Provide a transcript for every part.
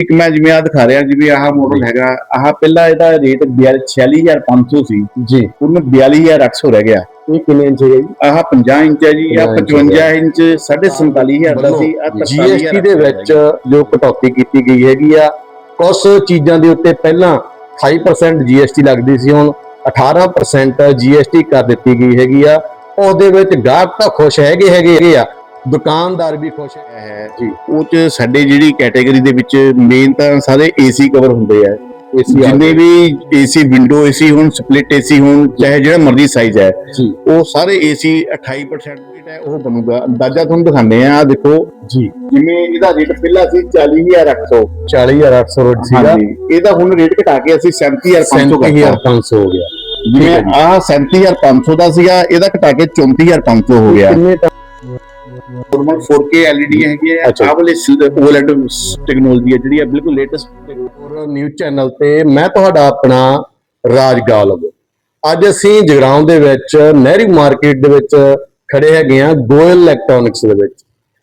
ਇੱਕ ਮੈਂ ਜਿਵੇਂ ਆ ਦਿਖਾ ਰਿਹਾ ਜਿਵੇਂ ਆਹ ਮਾਡਲ ਹੈਗਾ ਆਹ ਪਹਿਲਾਂ ਇਹਦਾ ਰੇਟ 46500 ਸੀ ਜੀ। ਹੁਣ 42800 ਰਹਿ ਗਿਆ। ਇਹ ਕਿੰਨੇ ਇੰਚ ਹੈ ਜੀ? ਆਹ 50 ਇੰਚ ਹੈ ਜੀ ਆ 55 55 ਇੰਚ 47500 ਦਾ ਸੀ ਆ ਜੀਐਸਟੀ ਦੇ ਵਿੱਚ ਜੋ। ਕਟੌਤੀ ਕੀਤੀ ਗਈ ਹੈਗੀ ਆ ਕੁਝ ਚੀਜ਼ਾਂ ਦੇ ਉੱਤੇ ਪਹਿਲਾਂ 28% ਜੀਐਸਟੀ ਲੱਗਦੀ ਸੀ ਹੁਣ 18% ਜੀਐਸਟੀ ਕਰ ਦਿੱਤੀ ਗਈ ਹੈਗੀ ਆ। ਉਹਦੇ ਵਿੱਚ ਗਾਹਕ ਤਾਂ ਖੁਸ਼ ਹੈਗੇ ਹੈਗੇ ਆ ਦੁਕਾਨਦਾਰ ਵੀ ਖੁਸ਼ ਹੈ। ਜੀ। ਉਹ ਚ ਸਾਡੇ ਜਿਹੜੀ ਕੈਟਾਗਰੀ ਦੇ ਵਿੱਚ ਮੇਨ ਤਾਂ ਸਾਰੇ ਏਸੀ ਕਵਰ ਹੁੰਦੇ ਆ। ਏਸੀ ਜਿੰਨੇ ਵੀ ਏਸੀ ਵਿੰਡੋ ਏਸੀ ਹੋਣ ਸਪਲਿਟ ਏਸੀ ਹੋਣ ਚਾਹੇ ਜਿਹੜਾ ਮਰਜ਼ੀ ਸਾਈਜ਼ ਹੈ ਉਹ ਸਾਰੇ ਏਸੀ 28% ਰੇਟ ਹੈ ਉਹ ਬਣੂਗਾ। ਅੰਦਾਜ਼ਾ ਤੁਹਾਨੂੰ ਦਿਖਾਉਂਦੇ ਆ ਦੇਖੋ। ਜੀ। ਜਿਵੇਂ ਇਹਦਾ ਰੇਟ ਪਹਿਲਾਂ ਸੀ 40800 40800 ਰੋਡ ਸੀਗਾ। ਹਾਂਜੀ। ਇਹਦਾ ਹੁਣ ਰੇਟ ਘਟਾ ਕੇ ਅਸੀਂ 37500 ਕਰਤਾ। 37500 ਹੋ ਗਿਆ। ਜਿਵੇਂ ਆਹ 37500 ਦਾ ਸੀਗਾ ਇਹਦਾ ਘਟਾ ਕੇ 34500 ਹੋ ਗਿਆ। ਨਾਰਮਲ 4K LED ਹੈਗੀ ਹੈ। ਅੱਛਾ। ਆਹ ਵਾਲੇ OLED ਟੈਕਨੋਲੋਜੀ ਹੈ ਜਿਹੜੀ ਹੈ ਬਿਲਕੁਲ ਲੇਟੈਸਟ ਨਿਊਜ਼ ਚੈਨਲ ਤੇ ਮੈਂ ਤੁਹਾਡਾ ਆਪਣਾ ਰਾਜ ਗਾਲਬ। ਅੱਜ ਅਸੀਂ ਜਗਰਾਉਂ ਦੇ ਵਿੱਚ ਨਹਿਰੀ ਮਾਰਕੀਟ ਦੇ ਵਿੱਚ ਖੜੇ ਹੈਗੇ ਆ ਗੋਇਲ ਇਲੈਕਟ੍ਰੋਨਿਕਸ ਦੇ ਵਿੱਚ।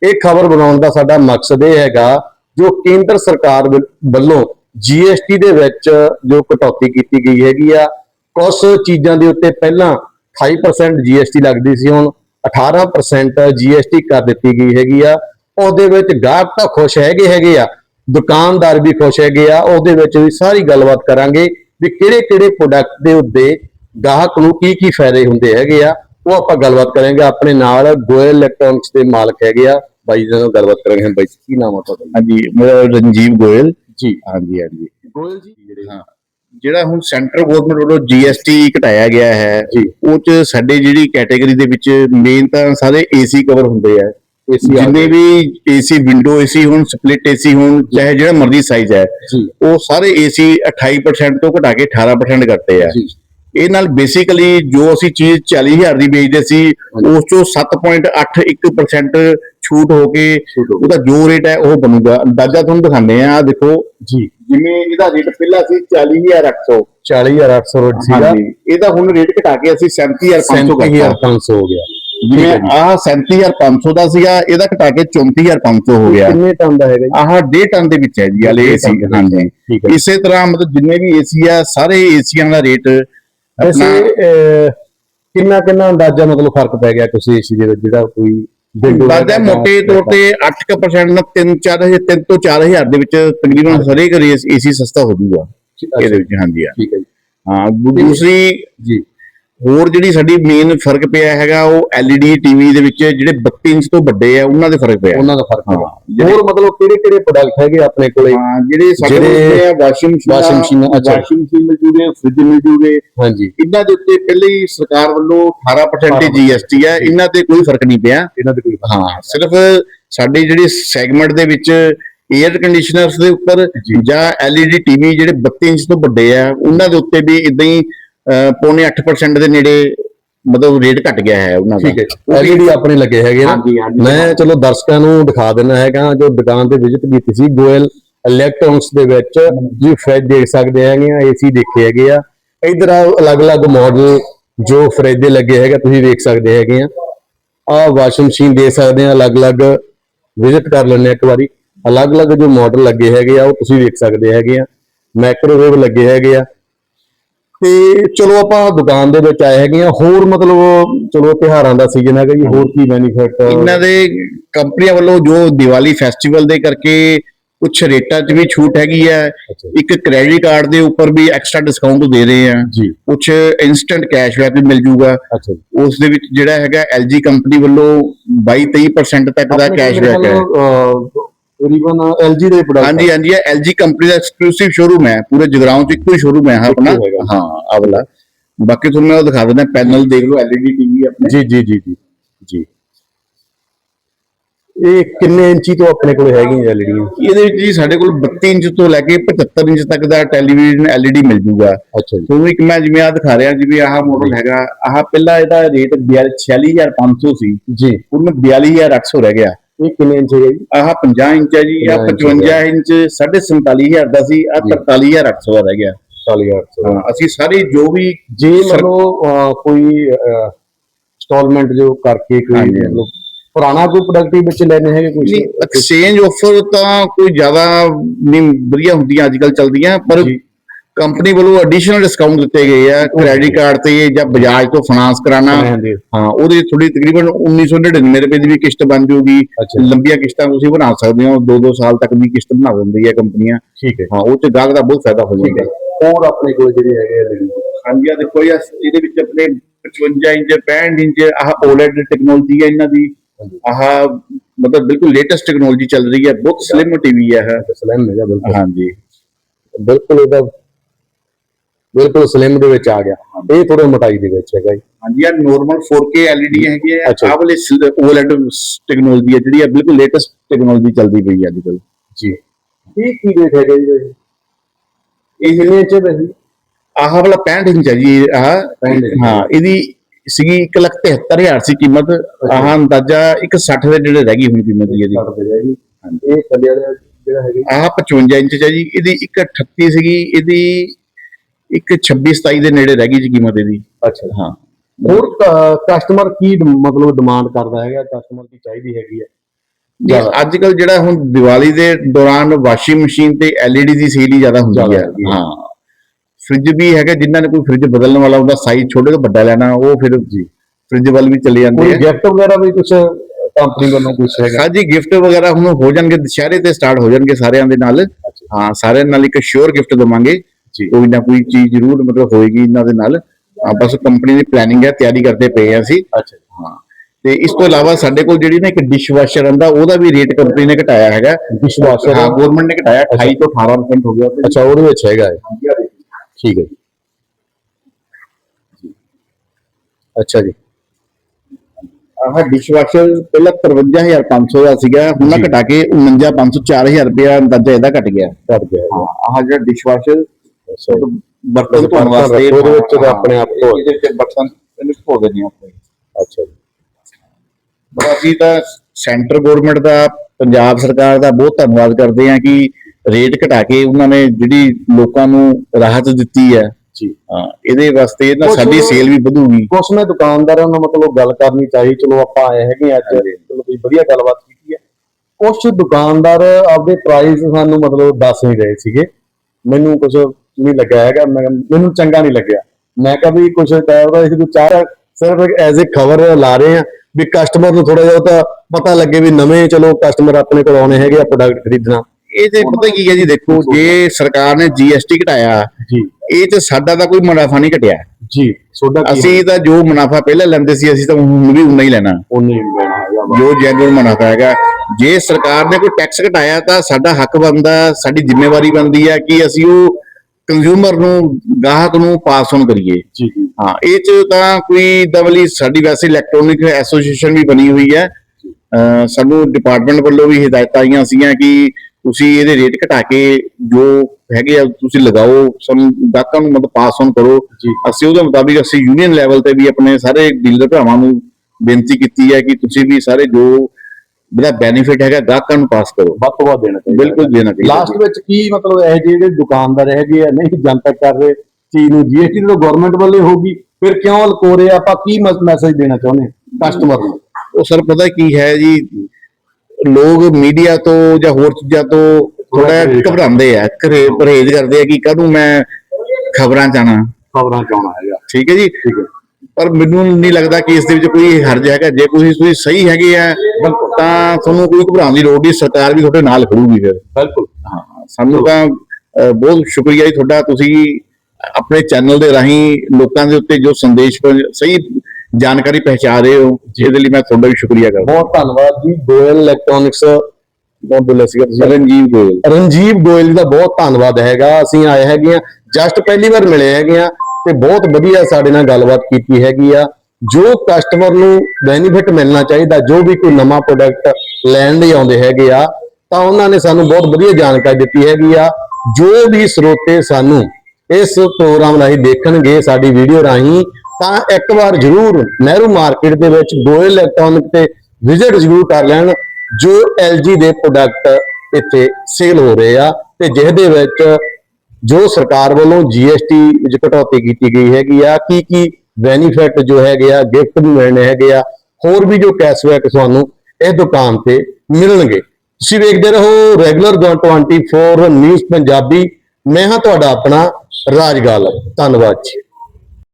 ਇਹ ਖਬਰ ਬਣਾਉਣ ਦਾ ਸਾਡਾ ਮਕਸਦ ਇਹ ਹੈਗਾ ਜੋ ਕੇਂਦਰ ਸਰਕਾਰ ਵੱਲ- ਵੱਲੋਂ ਜੀਐਸਟੀ ਦੇ ਵਿੱਚ ਜੋ ਕਟੌਤੀ ਕੀਤੀ ਗਈ ਹੈਗੀ ਆ ਕੁਝ ਚੀਜ਼ਾਂ ਦੇ ਉੱਤੇ ਪਹਿਲਾਂ 28% ਜੀਐਸਟੀ ਲੱਗਦੀ ਸੀ ਹੁਣ 18% ਜੀਐਸਟੀ ਕਰ ਦਿੱਤੀ ਗਈ ਹੈਗੀ ਆ। ਉਹਦੇ ਵਿੱਚ ਗਾਹਕ ਤਾਂ ਖੁਸ਼ ਹੈਗੇ ਹੈਗੇ ਆ ਦੁਕਾਨਦਾਰ ਵੀ ਖੁਸ਼ ਹੈਗੇ ਆ। ਉਹਦੇ ਵਿੱਚ ਵੀ ਸਾਰੀ ਗੱਲਬਾਤ ਕਰਾਂਗੇ ਵੀ ਕਿਹੜੇ ਕਿਹੜੇ ਪ੍ਰੋਡਕਟ ਦੇ ਉੱਤੇ ਗਾਹਕ ਨੂੰ ਕੀ ਕੀ ਫਾਇਦੇ ਹੁੰਦੇ ਹੈਗੇ ਆ। ਉਹ ਆਪਾਂ ਗੱਲਬਾਤ ਕਰਾਂਗੇ। ਆਪਣੇ ਨਾਲ ਗੋਇਲ ਇਲੈਕਟ੍ਰੋਨਿਕਸ ਦੇ ਮਾਲਕ ਹੈਗੇ ਆ। ਬਾਈ ਜੀ ਨਾਲ ਗੱਲਬਾਤ ਕਰਾਂਗੇ। ਬਾਈ ਕੀ ਨਾਮ ਆ ਤੁਹਾਡਾ? ਹਾਂਜੀ ਮੇਰਾ ਰਣਜੀਵ ਗੋਇਲ। ਜੀ। ਹਾਂਜੀ ਹਾਂਜੀ। ਗੋਇਲ ਜੀ? ਜਿਹੜੇ ਹਾਂ। ਜਿਹੜਾ ਹੁਣ ਸੈਂਟਰ ਗਵਰਨਮੈਂਟ ਵੱਲੋਂ ਜੀਐਸਟੀ ਘਟਾਇਆ ਗਿਆ ਹੈ। ਉਹ ਚ ਸਾਡੇ ਜਿਹੜੀ ਕੈਟਾਗਰੀ ਦੇ ਵਿੱਚ ਮੇਨ ਤਾਂ ਸਾਰੇ ਏਸੀ ਕਵਰ ਹੁੰਦੇ ਆ। ਏਸੀ ਜਿੰਨੇ ਵੀ ਏਸੀ ਵਿੰਡੋ ਏਸੀ ਹੋਣ ਸਪਲਿਟ ਏਸੀ ਹੋਣ ਚਾਹੇ ਜਿਹੜਾ ਮਰਜ਼ੀ ਸਾਈਜ਼ ਹੈ ਉਹ ਸਾਰੇ ਏਸੀ 28% ਤੋਂ ਘਟਾ ਕੇ 18% ਕਰਤੇ ਆ। ਜੀ। ਇਹ ਨਾਲ ਬੇਸਿਕਲੀ ਜੋ ਅਸੀਂ ਚੀਜ਼ 40000 ਦੀ ਵੇਚਦੇ ਸੀ ਉਸ ਚੋਂ 7.81% ਛੂਟ ਹੋ ਕੇ। ਉਹਦਾ ਜੋ ਰੇਟ ਹੈ ਉਹ ਬਣੂਗਾ। ਅੰਦਾਜ਼ਾ ਤੁਹਾਨੂੰ ਦਿਖਾਉਂਦੇ ਆ ਆਹ ਦੇਖੋ। ਜੀ। ਜਿਵੇਂ ਇਹਦਾ ਰੇਟ ਪਹਿਲਾਂ ਸੀ 40800 40800 ਰੋਡ ਸੀਗਾ। ਹਾਂਜੀ ਇਹਦਾ ਹੁਣ ਰੇਟ ਘਟਾ ਕੇ ਅਸੀਂ 37500 ਕਰਤਾ। 37500 ਹੋ ਗਿਆ। ਜਿਵੇਂ ਆਹ 37500 ਦਾ ਸੀਗਾ ਇਹਦਾ ਘਟਾ ਕੇ 34500 ਹੋ ਗਿਆ। ਕਿੰਨੇ ਟਨ ਦਾ ਹੈਗਾ ਜੀ? ਆਹ 1.5 ਟਨ ਦੇ ਵਿੱਚ ਹੈ ਜੀ ਡੇਢ ਏਸੀ ਹਾਂਜੀ। ਇਸੇ ਤਰ੍ਹਾਂ ਮਤਲਬ ਜਿੰਨੇ ਵੀ ਏਸੀ ਆ ਸਾਰੇ ਏਸੀਆਂ ਦਾ ਰੇਟ ਆਪਣਾ ਕਿੰਨਾ ਕਿੰਨਾ ਅੰਦਾਜ਼ਾ ਮਤਲਬ ਫ਼ਰਕ ਪੈ ਗਿਆ ਕਿਸੇ ਏਸੀ ਦੇ ਵਿੱਚ ਜਿਹੜਾ ਕੋਈ ਹੈਗਾ ਮੋਟੇ ਤੌਰ ਤੇ 8% ਨਾਲ 3 4000 3 ਤੋਂ 4000 ਦੇ ਵਿੱਚ ਤਕਰੀਬਨ ਹਰੇਕ ਏਸੀ ਸਸਤਾ ਹੋ ਜਾਊਗਾ। ਇਹਦੇ ਵਿੱਚ ਹਾਂਜੀ ਹਾਂ। ਠੀਕ ਹੈ ਜੀ। ਹਾਂ ਦੂਸਰੀ ਜੀ। ਹੋਰ ਜਿਹੜੀ ਸਾਡੀ ਮੇਨ ਫ਼ਰਕ ਪਿਆ ਹੈਗਾ ਉਹ LED ਟੀਵੀ ਦੇ ਵਿੱਚ ਜਿਹੜੇ 32 ਇੰਚ ਤੋਂ ਵੱਡੇ ਆ ਉਹਨਾਂ ਦੇ ਫ਼ਰਕ ਪਿਆ। ਉਹਨਾਂ ਦਾ ਫ਼ਰਕ ਹਾਂ, ਹੋਰ ਮਤਲਬ ਕਿਹੜੇ ਕਿਹੜੇ ਪ੍ਰੋਡਕਟ ਹੈਗੇ ਆਪਣੇ ਕੋਲੇ? ਹਾਂ ਜਿਹੜੇ ਸਾਡੇ ਕੋਲ ਆ ਵਾਸ਼ਿੰਗ ਮਸ਼ੀਨ washing machine, ਅੱਛਾ। ਵਾਸ਼ਿੰਗ ਮਸ਼ੀਨ ਮਿਲ ਜੂਗੇ ਫ੍ਰਿਜ ਮਿਲ ਜੂਗੇ। ਹਾਂਜੀ। ਇਹਨਾਂ ਦੇ ਉੱਤੇ ਪਹਿਲੇ ਹੀ ਸਰਕਾਰ ਵੱਲੋਂ 18% ਦੀ GST ਹੈ ਇਹਨਾਂ ਤੇ ਕੋਈ ਫ਼ਰਕ ਨਹੀਂ ਪਿਆ। ਇਹਨਾਂ ਦੇ ਕੋਈ ਹਾਂ ਸਿਰਫ ਸਾਡੇ ਜਿਹੜੇ ਸੈਗਮੈਂਟ ਦੇ ਵਿੱਚ 에ਅਰ ਕੰਡੀਸ਼ਨਰਸ ਦੇ ਉੱਪਰ ਜੀ। LED ਟੀਵੀ ਜਿਹੜੇ 32 ਇੰਚ ਤੋਂ ਵੱਡੇ ਆ ਉਹਨਾਂ ਦੇ ਉੱਤੇ ਵੀ ਇਦਾਂ ਹੀ ਪੌਣੇ 8% ਦੇ ਨੇੜੇ ਮਤਲਬ ਰੇਟ ਘਟ ਗਿਆ ਹੈ ਉਹਨਾਂ ਦਾ। ਠੀਕ ਹੈ ਐਲਈਡੀ ਆਪਣੇ ਲੱਗੇ ਹੈਗੇ ਨਾ। ਮੈਂ ਚਲੋ ਦਰਸ਼ਕਾਂ ਨੂੰ ਦਿਖਾ ਦਿੰਦਾ ਹੈਗਾ ਜੋ ਦੁਕਾਨ ਤੇ ਵਿਜ਼ਿਟ ਕੀਤੀ ਸੀ ਗੋਇਲ ਇਲੈਕਟ੍ਰੋਨਿਕਸ ਦੇ ਵਿੱਚ ਜੀ ਫ੍ਰਿਜ ਦੇਖ ਸਕਦੇ ਹੈਗੇ ਆ ਏਸੀ ਦੇਖੇ ਹੈਗੇ ਆ। ਇਧਰ ਅਲੱਗ-ਅਲੱਗ ਮਾਡਲ ਜੋ ਫ੍ਰਿਜ ਦੇ ਲੱਗੇ ਹੈਗੇ ਤੁਸੀਂ ਵੇਖ ਸਕਦੇ ਹੈਗੇ ਆ। ਆ ਵਾਸ਼ਿੰਗ ਮਸ਼ੀਨ ਦੇਖ ਸਕਦੇ ਆ ਅਲੱਗ-ਅਲੱਗ ਵਿਜ਼ਿਟ ਕਰ ਲੈਣੇ ਇੱਕ ਵਾਰੀ। ਅਲੱਗ-ਅਲੱਗ ਜੋ ਮਾਡਲ ਲੱਗੇ ਹੈਗੇ ਆ ਉਹ ਤੁਸੀਂ ਵੇਖ ਸਕਦੇ ਹੈਗੇ ਆ। ਮਾਈਕ੍ਰੋਵੇਵ ਲੱਗੇ ਹੈਗੇ ਆ। ਤੇ ਚਲੋ ਆਪਾਂ ਦੁਕਾਨ ਦੇ ਵਿੱਚ ਆਏ ਹੈਗੇ ਆ। ਹੋਰ ਮਤਲਬ ਚਲੋ ਤਿਉਹਾਰਾਂ ਦਾ ਸੀਜ਼ਨ ਹੈਗਾ ਜੀ ਹੋਰ ਕੀ ਬੈਨੀਫਿਟ ਇਹਨਾਂ ਦੇ ਕੰਪਨੀਆਂ ਵੱਲੋਂ ਜੋ ਦੀਵਾਲੀ ਫੈਸਟੀਵਲ ਦੇ ਕਰਕੇ ਕੁਝ ਰੇਟਾਂ 'ਚ ਵੀ ਛੂਟ ਹੈਗੀ ਹੈ। ਇੱਕ ਕ੍ਰੈਡਿਟ ਕਾਰਡ ਦੇ ਉੱਪਰ ਵੀ ਐਕਸਟਰਾ ਡਿਸਕਾਊਂਟ ਦੇ ਰਹੇ ਆ। ਜੀ। ਕੁਝ ਇਨਸਟੈਂਟ ਕੈਸ਼ਬੈਕ ਵੀ ਮਿਲ ਜੂਗਾ। ਉਸ ਦੇ ਵਿੱਚ ਜਿਹੜਾ ਹੈਗਾ LG ਕੰਪਨੀ ਵੱਲੋਂ 22-23% ਤੱਕ ਦਾ ਕੈਸ਼ਬੈਕ ਹੈ। ਤਕਰੀਬਨ LG ਦੇ ਪ੍ਰੋਡਕਟ ਹਾਂਜੀ ਹਾਂਜੀ ਇਹ LG ਕੰਪਨੀ ਦਾ ਐਕਸਕਲੂਸਿਵ ਸ਼ੋਰੂਮ ਹੈ। ਪੂਰੇ ਜਗਰਾਉਂ 'ਚ ਇੱਕੋ ਹੀ ਸ਼ੋਰੂਮ ਹੈ ਆਪਣਾ। ਹਾਂ ਆ ਵਾਲਾ। ਬਾਕੀ ਤੁਹਾਨੂੰ ਮੈਂ ਉਹ ਦਿਖਾ ਦਿੰਦਾ ਪੈਨਲ ਦੇਖ ਲਓ LED ਟੀਵੀ ਆਪਣੇ। ਜੀ ਜੀ ਜੀ ਜੀ ਜੀ। ਇਹ ਕਿੰਨੇ ਇੰਚੀ ਤੋਂ ਆਪਣੇ ਕੋਲ ਹੈਗੀਆਂ ਐਲਈਡੀਆਂ ਇਹਦੇ ਵਿੱਚ ਜੀ ਸਾਡੇ ਕੋਲ 32 ਇੰਚ ਤੋਂ ਲੈ ਕੇ 75 ਇੰਚ ਤੱਕ ਦਾ ਟੈਲੀਵਿਜ਼ਨ LED ਮਿਲ ਜੂਗਾ। ਅੱਛਾ ਜੀ। ਤੁਹਾਨੂੰ ਇੱਕ ਮੈਂ ਜਿਵੇਂ ਆ ਦਿਖਾ ਰਿਹਾ ਜਿਵੇਂ ਆਹ ਮਾਡਲ ਹੈਗਾ। ਆਹ ਪਹਿਲਾਂ ਇਹਦਾ ਰੇਟ 46500 ਸੀ ਜੀ। ਹੁਣ 42800 ਰਹਿ ਗਿਆ। ਇਹ ਕਿੰਨੇ ਇੰਚ ਹੈ ਜੀ ਆਹ 50 ਇੰਚ ਹੈ ਜੀ ਆ 50 ਇੰਚ 55 ਇੰਚ 47500 ਦਾ ਸੀ ਆ ਜੀ। 43800 ਦਾ ਰਹਿ ਗਿਆ 40800 ਹਾਂ ਅਸੀਂ ਸਾਰੀ ਜੋ ਵੀ ਜੇ ਅਹ, ਕੋਈ ਇੰਸਟਾਲਮੈਂਟ ਜੋ ਕਰਕੇ ਕੋਈ। ਮਤਲਬ ਪੁਰਾਣਾ ਕੋਈ ਪ੍ਰੋਡਕਟ ਹੀ ਵਿੱਚ ਲੈਣੇ ਹੈਗੇ ਕੁਝ ਨਹੀਂ ਐਕਸਚੇਂਜ ਆਫਰ ਤਾਂ ਕੋਈ ਜ਼ਿਆਦਾ ਨਹੀਂ ਵਧੀਆ ਹੁੰਦੀਆਂ ਅੱਜ ਕੱਲ ਚੱਲਦੀਆਂ ਪਰ। ਕੰਪਨੀ ਵੱਲੋਂ ਐਡੀਸ਼ਨਲ ਡਿਸਕਾਊਂਟ ਦਿੱਤੇ ਗਏ ਆ ਕ੍ਰੈਡਿਟ ਕਾਰਡ ਤੇ ਜਾਂ ਬਜਾਜ ਤੋਂ ਫਾਈਨਾਂਸ ਕਰਾਣਾ। ਹਾਂ ਉਹਦੇ ਥੋੜੀ ਤਕਰੀਬਨ 1999 ਰੁਪਏ ਦੀ ਵੀ ਕਿਸ਼ਤ ਬਣ ਅੱਛਾ। ਲੰਬੀਆਂ ਕਿਸ਼ਤਾਂ ਤੁਸੀਂ ਬਣਾ ਸਕਦੇ ਹੋ 2-2 ਸਾਲ ਤੱਕ ਦੀ ਕਿਸ਼ਤ ਬਣਾ ਦਿੰਦੀ ਹੈ ਕੰਪਨੀਆਂ। ਠੀਕ ਹੈ। ਹਾਂ ਉਹ ਤੇ ਗਾਹਕ ਦਾ ਬਹੁਤ ਫਾਇਦਾ ਹੋ ਜਾਏਗਾ ਹੋਰ ਆਪਣੇ ਕੋਲ ਜਿਹੜੇ ਹੈਗੇ ਆ ਹਾਂਜੀ ਆ ਦੇਖੋ ਇਹ ਇਹਦੇ ਵਿੱਚ ਆਪਣੇ 55 ਇੰਚ 65 ਇੰਚ ਆਹ OLED ਟੈਕਨੋਲੋਜੀ ਹੈ ਇਹਨਾਂ ਦੀ। ਆਹ ਮਤਲਬ ਬਿਲਕੁਲ ਲੇਟੈਸਟ ਟੈਕਨੋਲੋਜੀ ਚੱਲ ਰਹੀ ਹੈ ਬਹੁਤ ਸਲਿਮ ਟੀਵੀ ਹੈ ਇਹ। ਸਲਿਮ ਹੈਗਾ ਬਿਲਕੁਲ। ਹਾਂਜੀ। ਬਿਲਕੁਲ ਇਹਦਾ ਬਿਲਕੁਲ ਸਲਿਮ ਦੇ ਵਿੱਚ ਆ ਗਿਆ। ਇਹ ਥੋੜਾ ਮੋਟਾਈ ਦੇ ਵਿੱਚ ਹੈਗਾ ਜੀ। ਹਾਂਜੀ ਆ ਨਾਰਮਲ 4K LED ਹੈਗੀ ਹੈ। ਆਹ ਵਾਲੇ OLED ਟੈਕਨੋਲੋਜੀ ਹੈ ਜਿਹੜੀ ਹੈ ਬਿਲਕੁਲ ਲੇਟੈਸਟ ਟੈਕਨੋਲੋਜੀ ਚੱਲਦੀ ਪਈ ਹੈ ਅੱਜ ਕੱਲ ਜੀ। ਇਹ ਕੀ ਰੇਟ ਹੈਗਾ ਜੀ ਇਹਦਾ? ਇਹ ਕਿੰਨੇ ਚ ਜੀ ਆਹ ਵਾਲਾ 65 ਇੰਚ ਹੈ ਜੀ ਆਹ 65 ਇੰਚ। ਹਾਂ ਇਹਦੀ ਸੀਗੀ 173000 ਸੀ ਕੀਮਤ। ਆਹ ਅੰਦਾਜ਼ਾ 160 ਦੇ ਜਿਹੜੇ ਰਹਿ ਗਈ ਹੁਣ ਕੀਮਤ ਇਹਦੀ। ਦੇ ਜੀ ਇਹ ਥੱਲੇ ਵਾਲਾ ਜਿਹੜਾ ਹੈਗਾ ਆਹ 55 ਇੰਚ ਚ ਹੈ ਜੀ ਇਹਦੀ ਇੱਕ 38 ਸੀਗੀ ਇਹਦੀ ਇੱਕ 26 27 ਦੇ ਨੇੜੇ ਰਹਿ ਗਈ ਜੀ ਕੀਮਤ ਇਹਦੀ। ਅੱਛਾ ਹਾਂ। ਹੋਰ ਕਸਟਮਰ ਕੀ ਮਤਲਬ ਡਿਮਾਂਡ ਕਰਦਾ ਹੈਗਾ? ਕਸਟਮਰ ਕੀ ਚਾਹੀਦੀ ਹੈਗੀ ਹੈ। ਜ਼ਿਆਦਾ। ਅੱਜ ਕੱਲ ਜਿਹੜਾ ਹੁਣ ਦੀਵਾਲੀ ਦੇ ਦੌਰਾਨ ਵਾਸ਼ਿੰਗ ਮਸ਼ੀਨ ਤੇ LED ਦੀ ਸੇਲ ਹੀ ਜ਼ਿਆਦਾ ਹੁੰਦੀ ਹੈ। ਹੈ। ਹਾਂ। ਫ੍ਰਿਜ ਵੀ ਹੈਗਾ ਜਿਨ੍ਹਾਂ ਨੇ ਕੋਈ ਫ੍ਰਿਜ ਬਦਲਣ ਵਾਲਾ ਹੁੰਦਾ ਸਾਈਜ਼ ਛੋਟੇ ਤੋਂ ਵੱਡਾ ਲੈਣਾ ਉਹ ਫਿਰ ਜੀ। ਫ੍ਰਿਜ ਵੱਲ ਵੀ ਚਲੇ ਜਾਂਦੇ ਕੋਈ ਆ। ਗਿਫਟ ਵਗੈਰਾ ਵੀ ਕੁਝ ਕੰਪਨੀ ਵੱਲੋਂ ਕੁਝ ਹੈਗਾ? ਹਾਂਜੀ ਗਿਫਟ ਵਗੈਰਾ ਹੁਣ ਹੋ ਜਾਣਗੇ ਦੁਸ਼ਹਿਰੇ ਤੇ ਸਟਾਰਟ ਹੋ ਜਾਣਗੇ ਸਾਰਿਆਂ ਦੇ ਨਾਲ। ਹਾਂ ਸਾਰਿਆਂ ਨਾਲ ਇੱਕ ਸ਼ੋਰ ਗਿਫਟ ਦਵਾਂਗੇ। ਜੀ। ਕੋਈ ਨਾ ਕੋਈ ਚੀਜ਼ ਜ਼ਰੂਰ ਮਤਲਬ ਹੋਏਗੀ ਇਹਨਾਂ ਦੇ ਨਾਲ। ਬਸ ਕੰਪਨੀ ਦੀ ਪਲੈਨਿੰਗ ਹੈ ਤਿਆਰੀ ਕਰਦੇ ਪਏ ਆ ਅਸੀਂ। ਅੱਛਾ ਹਾਂ। ਤੇ ਇਸ ਤੋਂ ਇਲਾਵਾ ਸਾਡੇ ਕੋਲ ਜਿਹੜੀ ਨਾ ਇੱਕ ਡਿਸ਼ਵਾਸ਼ਰ ਆਂਦਾ ਉਹਦਾ ਵੀ ਰੇਟ ਕੰਪਨੀ ਨੇ ਘਟਾਇਆ ਹੈਗਾ। ਵਿਸ਼ਵਾਸ ਹਾਂ ਗਵਰਨਮੈਂਟ ਨੇ ਘਟਾਇਆ 28 ਤੋਂ 18% ਹੋ ਗਿਆ। ਅੱਛਾ ਉਹਦੇ ਵਿੱਚ ਹੈਗਾ ਹੈ ਠੀਕ ਹੈ ਅੱਛਾ ਜੀ। ਆਹ ਡਿਸ਼ਵਾਸ਼ਰ ਪਹਿਲਾਂ 53500 ਦਾ ਸੀਗਾ ਹੁਣ। ਘਟਾ ਕੇ 49500 4000 ਰੁਪਇਆ ਅੰਦਾਜ਼ਾ ਇਹਦਾ ਘਟ ਗਿਆ। ਘਟ ਗਿਆ ਆਹ ਜਿਹੜਾ ਜੀ। ਬਰਤਨ ਧੋਣ ਵਾਸਤੇ ਉਹਦੇ ਵਿੱਚ ਤਾਂ ਆਪਣੇ ਆਪ ਧੋ ਇਹਦੇ ਵਿੱਚ ਬਰਤਨ ਇਹਨੂੰ ਧੋ ਦਿੰਦੇ ਆਪਾਂ। ਅੱਛਾ ਜੀ। ਅਸੀਂ ਤਾਂ ਸੈਂਟਰ ਗਵਰਨਮੈਂਟ ਦਾ ਪੰਜਾਬ ਸਰਕਾਰ ਦਾ ਬਹੁਤ ਧੰਨਵਾਦ ਕਰਦੇ ਹਾਂ ਕਿ ਰੇਟ ਘਟਾ ਕੇ ਉਹਨਾਂ ਨੇ ਜਿਹੜੀ ਲੋਕਾਂ ਨੂੰ ਰਾਹਤ ਦਿੱਤੀ ਹੈ। ਜੀ। ਹਾਂ ਇਹਦੇ ਵਾਸਤੇ ਨਾ ਕੁਛ ਸਾਡੀ ਸੇਲ ਵੀ ਵਧੂਗੀ। ਕੁਛ ਮੈਂ ਦੁਕਾਨਦਾਰਾਂ ਨਾਲ ਮਤਲਬ ਗੱਲ ਕਰਨੀ ਚਾਹੀ ਚਲੋ ਆਪਾਂ ਆਏ ਹੈਗੇ ਅੱਜ। ਚਲੋ ਤੁਸੀਂ ਵਧੀਆ ਗੱਲਬਾਤ ਕੀਤੀ ਹੈ। ਕੁਛ ਦੁਕਾਨਦਾਰ ਆਪਦੇ ਪ੍ਰਾਈਸ ਸਾਨੂੰ ਮਤਲਬ ਦੱਸ ਨਹੀਂ ਰਹੇ ਸੀਗੇ। ਮੈਨੂੰ ਕੁਝ ਨਹੀਂ ਲੱਗਾ ਹੈਗਾ ਮੈਂ- ਮੈਨੂੰ ਚੰਗਾ ਨਹੀਂ ਲੱਗਿਆ ਮੈਂ ਕਿਹਾ ਵੀ ਕੁਝ ਟਾਈਮ ਦਾ ਇਸ ਨੂੰ ਚਾਹ ਸਿਰਫ ਇੱਕ ਐਜ਼ ਅ ਖਬਰ ਲਾ ਰਹੇ ਆ ਵੀ ਕਸਟਮਰ ਨੂੰ ਥੋੜਾ ਜਿਹਾ ਤਾਂ ਪਤਾ ਲੱਗੇ ਵੀ ਨਵੇਂ ਚਲੋ ਕਸਟਮਰ ਆਪਣੇ ਕੋਲ ਆਉਣੇ ਹੈਗੇ ਆ ਪ੍ਰੋਡਕਟ ਖਰੀਦਣਾ ਇਹ ਤੇ ਪਤਾ ਕੀ ਹੈ ਜੀ ਦੇਖੋ ਜੇ ਸਰਕਾਰ ਨੇ ਜੀਐਸਟੀ ਘਟਾਇਆ ਜੀ ਇਹ ਚ ਸਾਡਾ ਤਾਂ ਕੋਈ ਮੁਨਾਫਾ ਨਹੀਂ ਘਟਿਆ ਜੀ ਤੁਹਾਡਾ ਕੀ ਅਸੀਂ ਤਾਂ ਜੋ ਮੁਨਾਫਾ ਪਹਿਲਾਂ ਲੈਂਦੇ ਸੀ ਅਸੀਂ ਤਾਂ ਹੁਣ ਵੀ ਉਨਾ ਹੀ ਲੈਣਾ ਉਹਨੇ ਲੈਣਾ ਹੈਗਾ ਵਾ। ਜੋ ਜੈਨੂਅਲ ਮੁਨਾਫਾ ਹੈਗਾ ਜੇ ਸਰਕਾਰ ਨੇ ਕੋਈ ਟੈਕਸ ਘਟਾਇਆ ਤਾਂ ਸਾਡਾ ਹੱਕ ਬਣਦਾ ਸਾਡੀ ਜ਼ਿੰਮੇਵਾਰੀ ਬਣਦੀ ਹੈ ਕਿ ਅਸੀਂ ਉਹ ਕੰਜ਼ਿਊਮਰ ਨੂੰ ਗਾਹਕ ਨੂੰ ਪਾਸ ਔਨ ਕਰੀਏ। ਜੀ। ਹਾਂ ਇਹ ਚ ਤਾਂ ਕੋਈ ਦਵਲੀ ਸਾਡੀ ਵੈਸੇ ਇਲੈਕਟ੍ਰੋਨਿਕ ਐਸੋਸੀਏਸ਼ਨ ਵੀ ਬਣੀ ਹੋਈ ਹੈ। ਸਾਨੂੰ ਡਿਪਾਰਟਮੈਂਟ ਵੱਲੋਂ ਵੀ ਹਦਾਇਤਾਂ ਆਈਆਂ ਸੀਗੀਆਂ ਕਿ ਤੁਸੀਂ ਇਹਦੇ ਰੇਟ ਘਟਾ ਕੇ ਜੋ ਹੈਗੇ ਆ ਤੁਸੀਂ ਲਗਾਓ ਸਾਨੂੰ ਗਾਹਕਾਂ ਨੂੰ ਮਤਲਬ ਪਾਸ ਔਨ ਕਰੋ। ਅਸੀਂ ਉਹਦੇ ਮੁਤਾਬਿਕ ਅਸੀਂ ਯੂਨੀਅਨ ਲੈਵਲ ਤੇ ਵੀ ਆਪਣੇ ਸਾਰੇ ਡੀਲਰ ਭਰਾਵਾਂ ਨੂੰ ਬੇਨਤੀ ਕੀਤੀ ਹੈ ਕਿ ਤੁਸੀਂ ਵੀ ਸਾਰੇ ਜੋ ਜਿਹੜਾ ਬੈਨੀਫਿਟ ਹੈਗਾ ਗਾਹਕਾਂ ਨੂੰ ਪਾਸ ਕਰੋ। ਵੱਧ ਤੋਂ ਵੱਧ ਦੇਣਾ ਚਾਹੀਦਾ। ਬਿਲਕੁਲ ਦੇਣਾ ਚਾਹੀਦਾ। ਲਾਸਟ ਵਿੱਚ ਕੀ ਮਤਲਬ ਇਹ ਜਿਹੜੇ ਦੁਕਾਨਦਾਰ ਹੈਗੇ ਆ ਨਹੀਂ ਜਨਤਕ ਕਰ ਰਹੇ ਚੀਜ਼ ਨੂੰ ਜੀਐਸਟੀ ਤਾਂ ਗਵਰਨਮੈਂਟ ਵੱਲੋਂ ਹੋਊਗੀ ਫਿਰ ਕਿਉਂ ਲਕੋ ਰਹੇ? ਆਪਾਂ ਕੀ ਮੈਸੇਜ ਦੇਣਾ ਚਾਹੁੰਦੇ ਕਸਟਮਰ ਨੂੰ? ਉਹ ਸਰ ਪਤਾ ਕੀ ਹੈ ਜੀ ਲੋਕ ਮੀਡੀਆ ਤੋਂ ਜਾਂ ਹੋਰ ਚੀਜ਼ਾਂ ਤੋਂ ਥੋੜਾ ਘਬਰਾਉਂਦੇ ਆ ਘਰੇ ਪਰਹੇਜ਼ ਕਰਦੇ ਆ ਕਿ ਕਦੋਂ ਮੈਂ ਖਬਰਾਂ ਚਾਹਣਾ ਖਬਰਾਂ ਚਾਉਣਾ ਹੈਗਾ। ਠੀਕ ਹੈ ਜੀ? ਠੀਕ ਹੈ। ਪਰ ਮੈਨੂੰ ਨਹੀਂ ਲੱਗਦਾ ਕਿ ਇਸ ਦੇ ਵਿੱਚ ਕੋਈ ਹਰਜ ਹੈਗਾ। ਜੇ ਕੋਈ ਤੁਸੀਂ ਸਹੀ ਹੈਗੇ ਆ ਤਾਂ ਤੁਹਾਨੂੰ ਕੋਈ ਘਬਰਾਉਣ ਦੀ ਲੋੜ ਨਹੀਂ ਸਰਕਾਰ ਵੀ ਤੁਹਾਡੇ ਨਾਲ ਖੜੂਗੀ ਫਿਰ। ਬਿਲਕੁਲ। ਹਾਂ ਸਾਨੂੰ ਤਾਂ ਬਹੁਤ ਸ਼ੁਕਰੀਆ ਜੀ ਤੁਹਾਡਾ। ਤੁਸੀਂ ਆਪਣੇ ਚੈਨਲ ਦੇ ਰਾਹੀਂ ਲੋਕਾਂ ਦੇ ਉੱਤੇ ਜੋ ਸੰਦੇਸ਼ ਸਹੀ ਜਾਣਕਾਰੀ ਪਹੁੰਚਾ ਰਹੇ ਹੋ ਇਹਦੇ ਲਈ ਮੈਂ ਤੁਹਾਡਾ ਵੀ ਸ਼ੁਕਰੀਆ ਕਰਦਾ। ਬਹੁਤ ਧੰਨਵਾਦ ਜੀ। ਗੋਇਲ ਇਲੈਕਟ੍ਰੋਨਿਕਸ ਬਹੁਤ ਬੋਲਿਆ ਸੀਗਾ ਤੁਸੀਂ? ਰਣਜੀਤ ਗੋਇਲ। ਰਣਜੀਵ ਗੋਇਲ ਦਾ ਬਹੁਤ ਧੰਨਵਾਦ ਹੈਗਾ। ਅਸੀਂ ਆਏ ਹੈਗੇ ਆ ਜਸਟ ਪਹਿਲੀ ਵਾਰ ਮਿਲੇ ਹੈਗੇ ਆ ਤੇ ਬਹੁਤ ਵਧੀਆ ਸਾਡੇ ਨਾਲ ਗੱਲਬਾਤ ਕੀਤੀ ਹੈਗੀ ਆ। ਜੋ ਕਸਟਮਰ ਨੂੰ ਬੈਨੀਫਿਟ ਮਿਲਣਾ ਚਾਹੀਦਾ, ਜੋ ਵੀ ਕੋਈ ਨਵਾਂ ਪ੍ਰੋਡਕਟ ਲੈਣ ਲਈ ਆਉਂਦੇ ਹੈਗੇ ਆ, ਤਾਂ ਉਹਨਾਂ ਨੇ ਸਾਨੂੰ ਬਹੁਤ ਵਧੀਆ ਜਾਣਕਾਰੀ ਦਿੱਤੀ ਹੈਗੀ ਆ। ਜੋ ਵੀ ਸਰੋਤੇ ਸਾਨੂੰ ਇਸ ਪ੍ਰੋਗਰਾਮ ਰਾਹੀਂ ਦੇਖਣਗੇ, ਸਾਡੀ ਵੀਡੀਓ ਰਾਹੀਂ, ਤਾਂ ਇੱਕ ਵਾਰ ਜ਼ਰੂਰ ਨਹਿਰੂ ਮਾਰਕੀਟ ਦੇ ਵਿੱਚ ਗੋਇਲ ਇਲੈਕਟ੍ਰੋਨਿਕ ਤੇ ਵਿਜ਼ਿਟ ਜ਼ਰੂਰ ਕਰ ਲੈਣ, ਜੋ LG ਦੇ ਪ੍ਰੋਡਕਟ ਇੱਥੇ ਸੇਲ ਹੋ ਰਹੇ ਆ। ਤੇ ਜਿਹਦੇ ਵਿੱਚ ਜੋ ਸਰਕਾਰ ਵੱਲੋਂ ਜੀਐਸਟੀ ਵਿੱਚ ਕਟੌਤੀ ਕੀਤੀ ਗਈ ਹੈਗੀ ਆ, ਕੀ ਕੀ ਬੈਨੀਫਿਟ ਜੋ ਹੈਗੇ ਆ ਗਿਫਟ ਵੀ ਮਿਲਣੇ ਹੈਗੇ ਆ, ਹੋਰ ਵੀ ਜੋ ਕੈਸ਼ਬੈਕ ਤੁਹਾਨੂੰ ਇਹ ਦੁਕਾਨ ਤੇ ਮਿਲਣਗੇ। ਤੁਸੀਂ ਵੇਖਦੇ ਰਹੋ ਰੈਗੂਲਰ 24 ਨਿਊਜ਼ ਪੰਜਾਬੀ। ਮੈਂ ਹਾਂ ਤੁਹਾਡਾ ਆਪਣਾ ਰਾਜਗਾਲ ਧੰਨਵਾਦ ਜੀ।